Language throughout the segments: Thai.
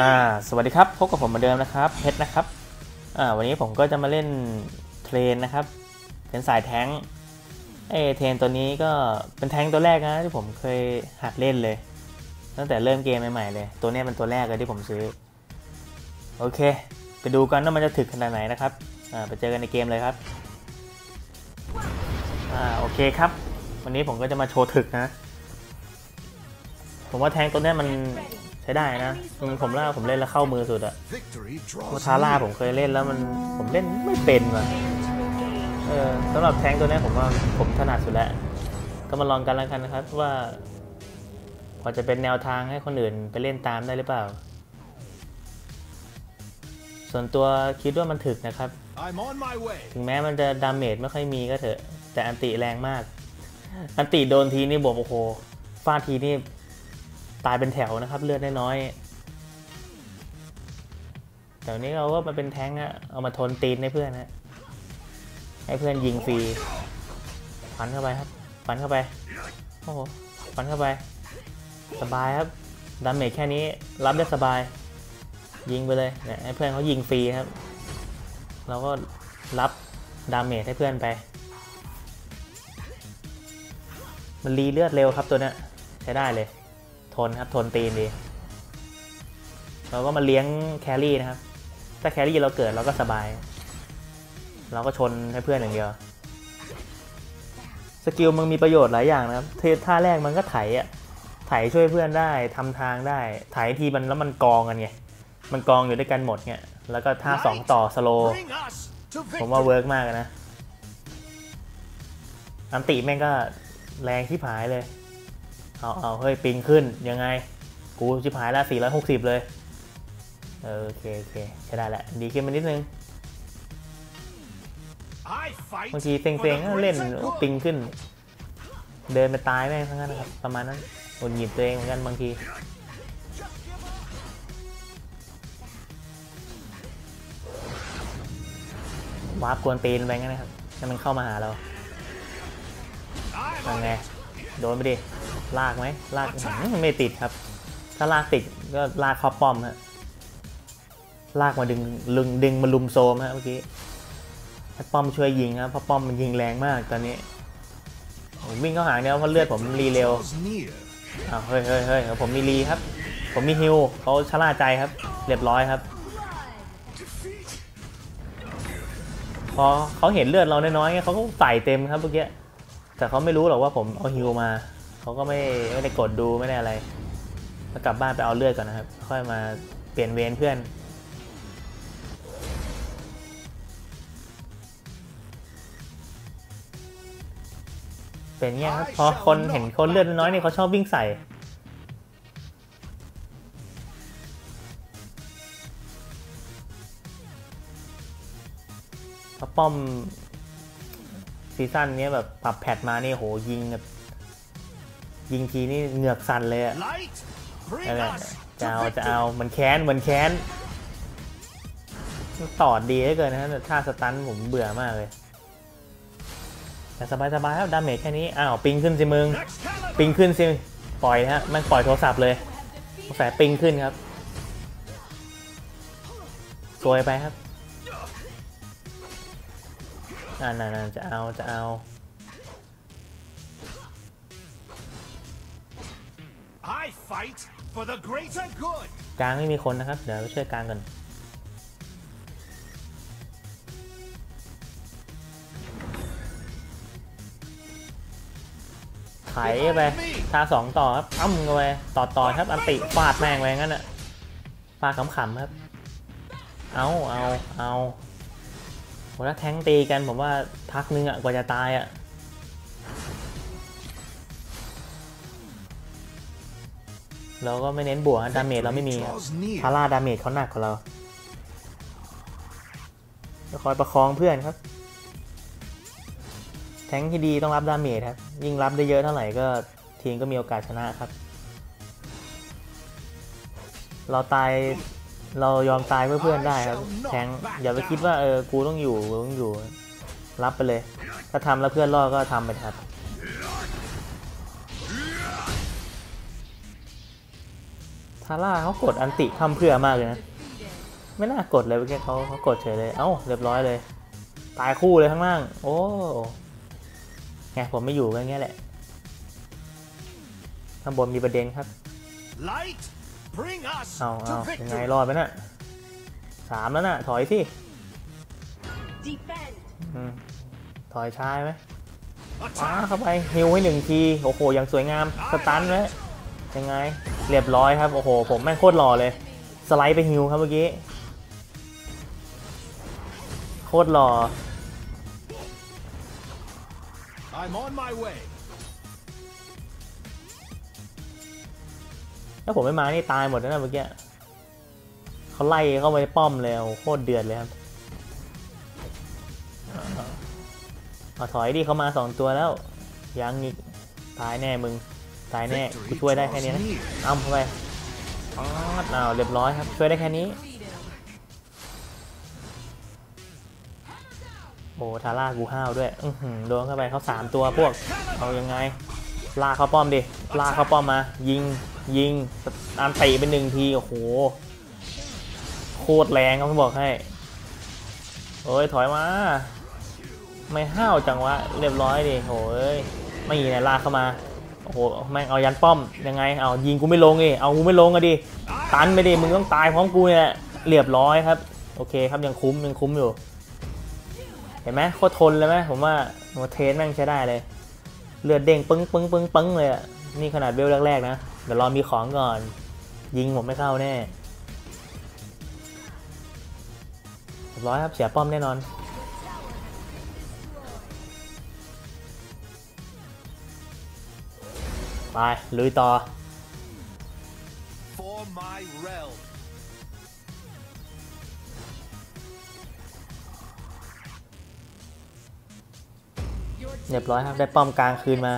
อ่าสวัสดีครับ พบกับผมเหมือนเดิมนะครับเพชรนะครับอ่าวันนี้ผมก็จะมาเล่นเทรนนะครับ เป็นสายแท้งค์เอเทรนตัวนี้ก็เป็นแท้งตัวแรกนะที่ผมเคยหัดเล่นเลย ตั้งแต่เริ่มเกมใหม่ๆเลย ตัวนี้เป็นตัวแรกเลยที่ผมซื้อ โอเค ไปดูกันว่ามันจะถึกขนาดไหนนะครับอ่าไปเจอกันในเกมเลยครับอ่าโอเคครับ วันนี้ผมก็จะมาโชว์ถึกนะ ผมว่าแท้งตัวนี้มัน ช้ได้นะอืมผมว่าผมเล่นแล้วเข้ามือสุดอะ Victory โม draws ทาร่า near. ผมเคยเล่นแล้วมันผมเล่นไม่เป็นว่ะเออสำหรับแทงค์ตัวเนี้ยผมว่าผมถนัดสุดแล้ว ก็มาลองกันแล้วกันนะครับว่าพอจะเป็นแนวทางให้คนอื่นไปเล่นตามได้หรือเปล่า ส่วนตัวคิดว่ามันถึกนะครับ I'm on my way. ถึงแม้มันจะดาเมจไม่ค่อยมีก็เถอะ แต่อันติแรงมาก อันติโดนทีนี่บอกโอ้โหฟาดทีนี่ ตายเป็นแถวนะครับ เลือดน้อยๆแต่วันนี้เราก็มาเป็นแท้งอะเอามาทนตีนให้เพื่อนนะให้เพื่อนยิงฟรีฟันเข้าไปครับฟันเข้าไปโอ้โหฟันเข้าไป สบายครับดาเมจแค่นี้รับได้สบาย ยิงไปเลยเนี่ยให้เพื่อนเขายิงฟรีครับ เราก็รับดาเมจให้เพื่อนไป มันรีเลือดเร็วครับตัวเนี้ยใช้ได้เลย นครับ ทนตีนดี เราก็มาเลี้ยงแครี่นะครับ ถ้าแครี่เราเกิดเราก็สบาย เราก็ชนให้เพื่อนอย่างเดียว สกิลมึงมีประโยชน์หลายอย่างนะครับท่าแรกมันก็ไถอะไถช่วยเพื่อนได้ทำทางได้ ไถทีมันแล้วมันกองกันไง มันกองอยู่ด้วยกันหมดเนี่ยแล้วก็ท่าสองต่อสโล ผมว่าเวิร์กมากนะอันติแม่งก็แรงที่ผายเลย เอาเอาเฮ้ยปิงขึ้นยังไง กูชิบหายละ460 เลยเออโอเคโอเคใช้ได้แหละ ดีขึ้นมานิดนึงบางทีเซ็งๆ the ก็เล่นปิงขึ้น เดินไปตายแม่งทั้งนั้นครับ ประมาณนั้นหงุดหงิดตัวเองเหมือนกันบางทีวาร์ปกวนตีนไปงั้นนะครับให้มันเข้ามาหาเรา I'm ยังไง โดนไปดิ ลากไหมลากอื้อหือไม่ติดครับ ถ้าลากติดก็ลากเข้าป้อมฮะลากมาดึงลึงดึงมาลุมโซมฮะเมื่อกี้ให้ป้อมช่วยยิงครับเพราะป้อมมันยิงแรงมากตอนนี้ผมวิ่งเข้าหาเนี่ยเพราะเลือดผมรีเร็ว Draws near. อ้าวเฮ้ยเฮ้ยเฮ้ยผมมีรีครับ ผมมีฮิวเขาชะล่าใจครับ เรียบร้อยครับพอเขาเห็นเลือดเราน้อยๆไงเขาก็ใส่เต็มครับเมื่อกี้แต่เขาไม่รู้หรอกว่าผมเอาฮิวมา เขาก็ไม่ไม่ได้กดดูไม่ได้อะไรแล้วกลับบ้านไปเอาเลือดก่อนนะครับ ค่อยมาเปลี่ยนเวรเพื่อน เป็นเงี้ยครับพอคนเห็นคนเลือดน้อยเนี่ยเขาชอบวิ่งใส่พอป้อมซีซั่นนี้แบบปรับแพทมานี่โหยิงแบบ ยิงทีนี่เหงือกสั่นเลยอะ Light. Bring นั่นแหละ us จะ to เอาจะ victory. เอามันแค้นมันแค้นตอดดีเหลือเกินนะแต่ท่าสตันผมเบื่อมากเลย แต่สบายๆครับดาเมจแค่นี้ อ้าว ปิงขึ้นสิมึง Excalibur. ปิงขึ้นสิ ปล่อยฮะแม่งปล่อยโทรศัพท์เลยสงสัยปิงขึ้นครับสวยไปครับอ่านั่นๆจะเอาจะเอา fight for the greater good. กลางไม่มีคนนะครับ เดี๋ยวไปช่วยกลางกันไถไปท่าสองต่อครับอ้ำกันไปต่อต่อครับ อันติฟาดแม่งไปงั้นอะฟาดขำๆครับ เอาเอาเอาโหถ้าแท้งตีกันผมว่าพักนึงอะกว่าจะตายอะ เราก็ไม่เน้นบวกดาเมจเราไม่มีพาร่าดาเมจเขาหนักกว่าเราจะคอยประคองเพื่อนครับ แทงที่ดีต้องรับดาเมจครับ ยิ่งรับได้เยอะเท่าไหร่ก็ทีมก็มีโอกาสชนะครับ เราตายเรายอมตายเพื่อเพื่อนได้ครับ แทงอย่าไปคิดว่าเออกูต้องอยู่กูต้องอยู่ รับไปเลย ถ้าทำแล้วเพื่อนรอดก็ทำไปครับาร่าเขากดอันติทำเพื่อมากเลยนะ ไม่น่ากดเลยเมื่อกี้เขาเขากดเฉยเลย เอ้า เรียบร้อยเลย ตายคู่เลยข้างล่าง โอ้ไงผมไม่อยู่กันเงี้ยแหละ ข้างบนมีประเด็นครับ Light, bring us เอาเอา to ยังไง victory. รอดไหมน่ะสามแล้วน่ะ ถอยสิ Defend. อืมถอยช้าไหมอ้า Attack. เข้าไปฮิวให้หนึ่งที โอ้โห อย่างสวยงาม สตันไว้ยังไง เรียบร้อยครับ โอ้โห ผมแม่งโคตรหล่อเลย สไลด์ไปฮิวครับเมื่อกี้ โคตรหล่อ I'm on my way. ถ้าผมไม่มานี่ตายหมดแล้วนะเมื่อกี้เขาไล่เข้าไปในป้อมเลยโอ้โหโคตรเดือดเลยครับเอาเอาถอยดิเขามาสองตัวแล้ว ยังอีกตายแน่มึง ตายแน่กู Victory ช่วยได้แค่นี้นะ draws near. เอาเข้าไปอ๋อเอาเรียบร้อยครับ ช่วยได้แค่นี้ โอ้ทาร่ากูห้าวด้วย อือหือโดนเข้าไปเขาสามตัวพวก เอายังไง ลากเข้าป้อมดิ ลากเข้าป้อมมา ยิง ยิงอันตีเป็นหนึ่งที โอ้โห โคตรแรงครับผมบอกให้โอ้ย ถอยมา ไม่ห้าวจังวะ เรียบร้อยดิโอ้ย ไม่มีนะลากเข้ามา โอ้โหแม่งเอายันป้อมยังไงเอายิงกูไม่ลงดิเอากูไม่ลงอะดิตันไปดิมึงต้องตายพร้อมกูเนี่ยเรียบร้อยครับ โอเคครับยังคุ้มยังคุ้มอยู่ เห็นไหมโคตรทนเลยไหมผมว่าโมเทสแม่งใช้ได้เลย เลือดเด้งปึ้งปึ้งปึ้งปึ้งเลยอะนี่ขนาดเวลแรกๆนะเดี๋ยวรอมีของก่อน ยิงผมไม่เข้าแน่เรียบร้อยครับเสียป้อมแน่นอน ลุยต่อ For my realm. เรียบร้อยครับ ได้ป้อมกลางคืนมา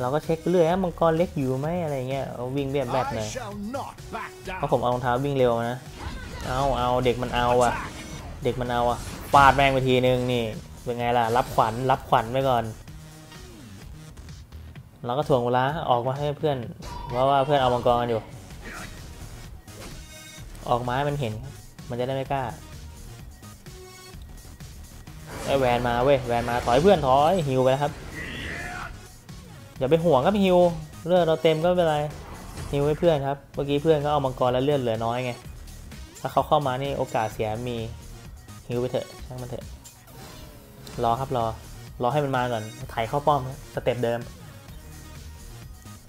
เราก็เช็คไปเรื่อยนะมังกรเล็กอยู่ไหมอะไรเงี้ยเอาวิ่งเรียบแบบหน่อย I shall not back เพราะ down. ผมเอารองเท้าวิ่งเร็วนะ เอาเอาเด็กมันเอาอะเด็กมันเอาอะฟาดแม่งไปทีนึงนี่ เป็นไงล่ะ รับขวัญรับขวัญไว้ก่อน เราก็ถ่วงเวลาออกมาให้เพื่อน เพราะว่าเพื่อนเอามังกรกันอยู่ ออกมาให้มันเห็น มันจะได้ไม่กล้าไอแวนมาเว้ยแวนมาถอยเพื่อนถอยฮิวไปแล้วครับอย่าไปห่วงครับฮิวเลือดเราเต็มก็ไม่เป็นไรฮิวให้เพื่อนครับเมื่อกี้เพื่อนก็เอามังกรแล้วเลือดเหลือน้อยไงถ้าเขาเข้ามานี่โอกาสเสียมีฮิวไปเถอะช่างมันเถอะ รอครับรอ รอให้มันมาก่อนไถเข้าป้อมสเต็ปเดิม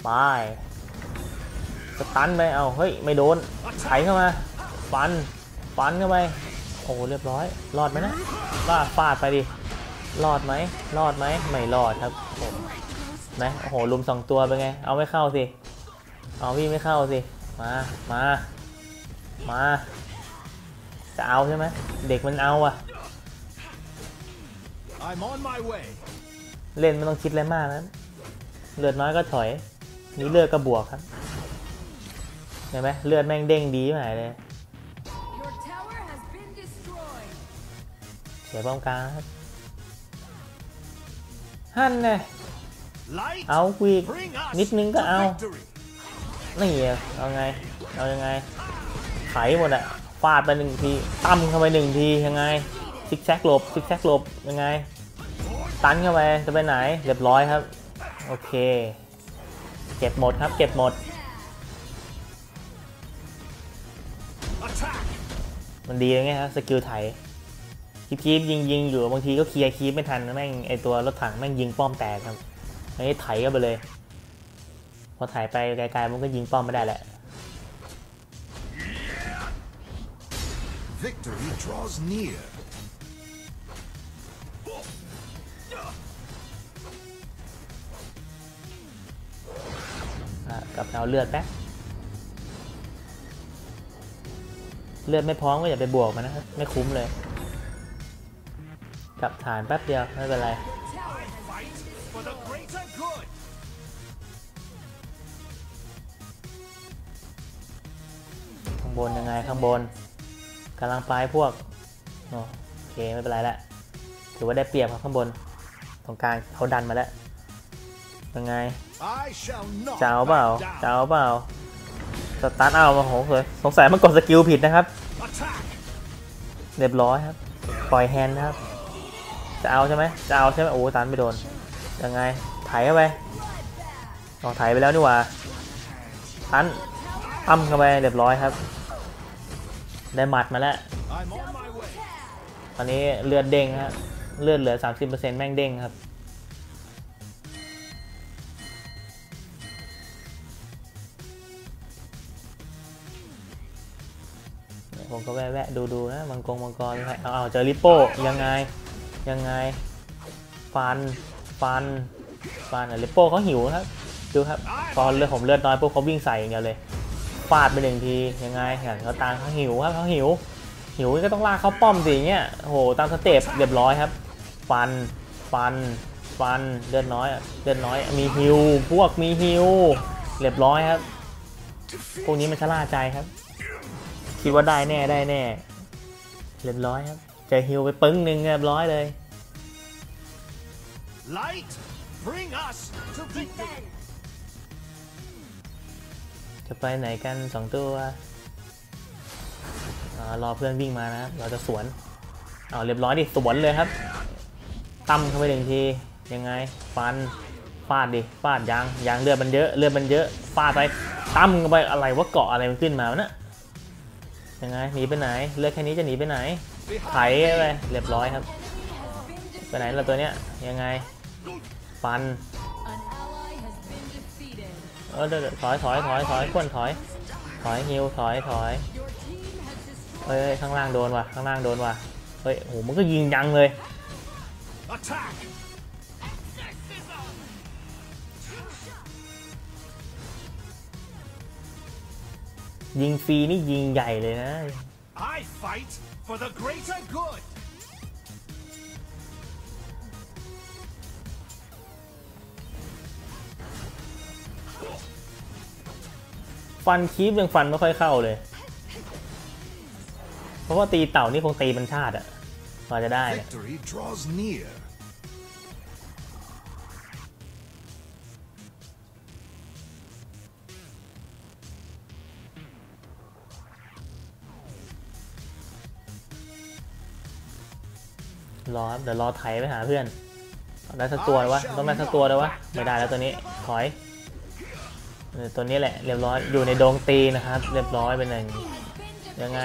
ไปสตันไปเอาเฮ้ยไม่โดนไถเข้ามาฟันฟันเข้าไปโอ้เรียบร้อย รอดไหมนะว่าฟาดไปดิรอดไหมรอดไหมไม่รอดครับผมนะโอ้โหลุมสองตัวเป็นไง เอาไม่เข้าสิเอาพี่ไม่เข้าสิมามามาจะเอาใช่ไหมเด็กมันเอาอะ เล่นไม่ต้องคิดอะไรมากนะเลือดน้อยก็ถอย นี่เลือดก็บวกครับ เห็นไหมเลือดแม่งเด้งดีหายเลย Your tower has been destroyed. เสียป้อมกลางครับฮั่นไง Light, เอากูอีก bring us นิดนึงก็เอา to victory. นี่อะเอาไง เอายังไง ไขหมดอะฟาดไปหนึ่งทีตั้มเข้าไปหนึ่งทียังไง ซิกแซกหลบซิกแซกหลบยังไง ตันเข้าไปจะไปไหนเรียบร้อยครับ โอเค เก็บหมดครับเก็บหมด มันดีเลยไงครับสกิลไถคีบยิงยิงอยู่บางทีก็เคลียร์คีบไม่ทันแม่งไอตัวรถถังแม่งยิงป้อมแตกครับไอ้ไถก็ไปเลย พอไถไปไกลๆมันก็ยิงป้อมไม่ได้แหละ Victory draws near. กลับเอาเลือดแป๊บเลือดไม่พร้อมก็อย่าไปบวกมันนะครับไม่คุ้มเลย กลับฐานแป๊บเดียวไม่เป็นไรข้างบนยังไงข้างบนกำลังไปพวกโอเคไม่เป็นไรละถือว่าได้เปรียบครับข้างบนตรงกลางเขาดันมาแล้วยังไง I shall not จะเอาเปล่า back จะ down. เอาเปล่าสตาร์ทเอาโอ้โหเลยสงสัยมันกดสกิลผิดนะครับ Attack! เรียบร้อยครับ ปล่อยแฮนด์นะครับ จะเอาใช่ไหมจะเอาใช่ไหมโอ้ตันไม่โดน ยังไงไถเข้าไปออกไถไปแล้วนี่หว่าตันตั้มเข้าไปเรียบร้อยครับ ได้หมัดมาแล้ว I'm on my way. ตอนนี้เลือดเด้งครับ เลือดเหลือ 30%แม่งเด้งครับ ผมก็แวะๆดูๆนะมังกรมังกรเอาเอาเจอริปโป้ยังไงยังไง ฟันฟันฟันอริปโป้เขาหิวครับดูครับตอนเลือดผมเลือดน้อยปุ๊บเขาวิ่งใส่อย่างเดียวเลยฟาดไปหนึ่งทียังไงเห็นเขาตามเขาหิวครับเขาหิว หิวก็ต้องลากเขาป้อมสิอย่างเงี้ยโหตามสเต็ปเรียบร้อยครับ ฟันฟันฟันเลือดน้อยเลือดน้อยมีฮิวพวกมีฮิวเรียบร้อยครับพวกนี้มันชะล่าใจครับ คิดว่าได้แน่ได้แน่เรียบร้อยครับเจอฮิวไปปึ้งหนึ่งเรียบร้อยเลย Light, bring us to victory. จะไปไหนกันสองตัวอ่ารอเพื่อนวิ่งมานะครับเราจะสวนเอาเรียบร้อยดิสวนเลยครับตั้มเข้าไปหนึ่งทียังไงฟันฟาดดิฟาดยางยางเลือดมันเยอะเลือดมันเยอะฟาดไปตั้มเข้าไปอะไรวะเกาะอะไรมันขึ้นมาวะเนะ ยังไงหนีไปไหนเลือดแค่นี้จะหนีไปไหนไถไปเรียบร้อยครับ ไปไหนละตัวเนี้ยยังไงฟันเออเดี๋ยวถอยถอยถอยถอยก้นถอย ถอยฮิวถอยถอยเฮ้ยข้างล่างโดนว่ะข้างล่างโดนว่ะเฮ้ยโอ้โหมันก็ยิงยังเลย ยิงฟรีนี่ยิงใหญ่เลยนะ I fight for the greater good. ฟันคีบยังฟันไม่ค่อยเข้าเลย เพราะว่าตีเต่านี่คงตีเป็นชาติอะกว่าจะได้เนี่ย รอครับเดี๋ยวรอไถไปหาเพื่อนเอาได้สักตัวเลยวะต้องได้สักตัวเลยวะไม่ได้แล้วตัวนี้ถอยเออตัวนี้แหละเรียบร้อยอยู่ในโดงตีนะครับ เรียบร้อยเป็นหนึ่งยังไง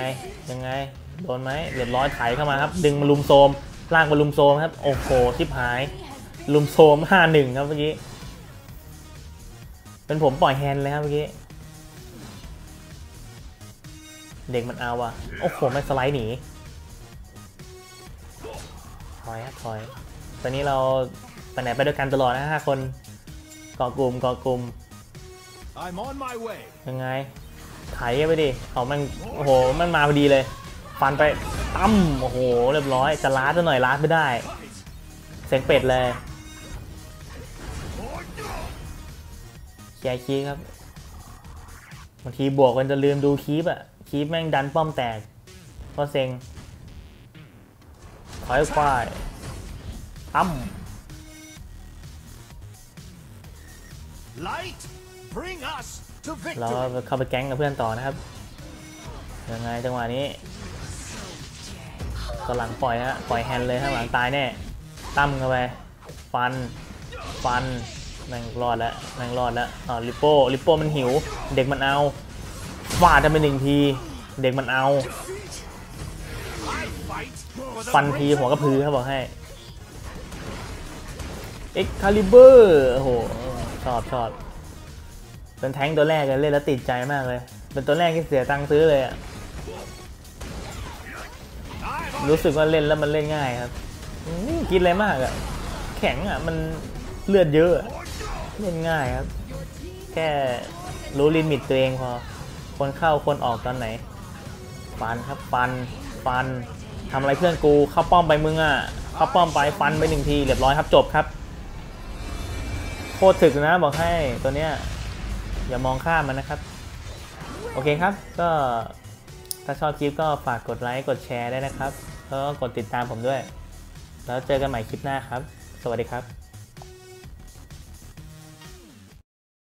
ยังไงโดนไหมเรียบร้อยไถเข้ามาครับ ดึงมาลุมโซมลากมาลุมโซมครับโอ้โหชิบหาย ลุมโซมห้าหนึ่งครับเมื่อกี้เป็นผมปล่อยแฮนด์เลยครับเมื่อกี้เด็กมันเอาอะโอ้โหมันสไลด์หนีถ อยครับถอย ตอนนี้เราไปไหนไปด้วยกันตลอดนะห้าคนเกาะกลุ่มเกาะกลุ่ม I'm on my way. ยังไงไถไปดิเขามันโอ้โหมันมาพอดีเลย ฟันไปตั้มโอ้โหเรียบร้อยจะล้าดซะหน่อยล้าดไม่ได้ เสียงเป็ดเลยแกคีบครับบางทีบวกมันจะลืมดูคีบอะคีบแม่งดันป้อมแตกก็เซ็ง ถอยควายตั้ม Light, bring us to เรา victory. เข้าไปแก๊งกับเพื่อนต่อนะครับ ยังไงจังหวะนี้ก็หลังปล่อยฮะ ปล่อยแฮนด์เลยข้างหลังตายแน่ ตั้มเข้าไป ฟัน ฟันแม่งรอดแล้วแม่งรอดแล้วอ๋อลิปโป้ลิปโป้มันหิว เด็กมันเอาฟาดกันไปหนึ่งที เด็กมันเอา ฟันทีหัวกระพือเขาบอกให้เอ็กคาลิเบอร์โอ้โหชอบชอบเป็นแท้งตัวแรกเลยเล่นแล้วติดใจมากเลย เป็นตัวแรกที่เสียตังค์ซื้อเลยอะรู้สึกว่าเล่นแล้วมันเล่นง่ายครับคิดอะไรมากอะแข็งอะมันเลือดเยอะ เล่นง่ายครับ แค่รู้ลิมิตตัวเองพอคนเข้าคนออกตอนไหน ฟันครับ ฟัน ฟัน ทำอะไรเพื่อนกูเข้าป้อมไปมึงอะเข้าป้อมไปฟันไปหนึ่งทีเรียบร้อยครับจบครับ โคตรถึกนะบอกให้ตัวเนี้ยอย่ามองข้ามมันนะครับ โอเคครับก็ถ้าชอบคลิปก็ฝากกดไลค์กดแชร์ได้นะครับแล้วก็กดติดตามผมด้วย แล้วเจอกันใหม่คลิปหน้าครับ สวัสดีครับ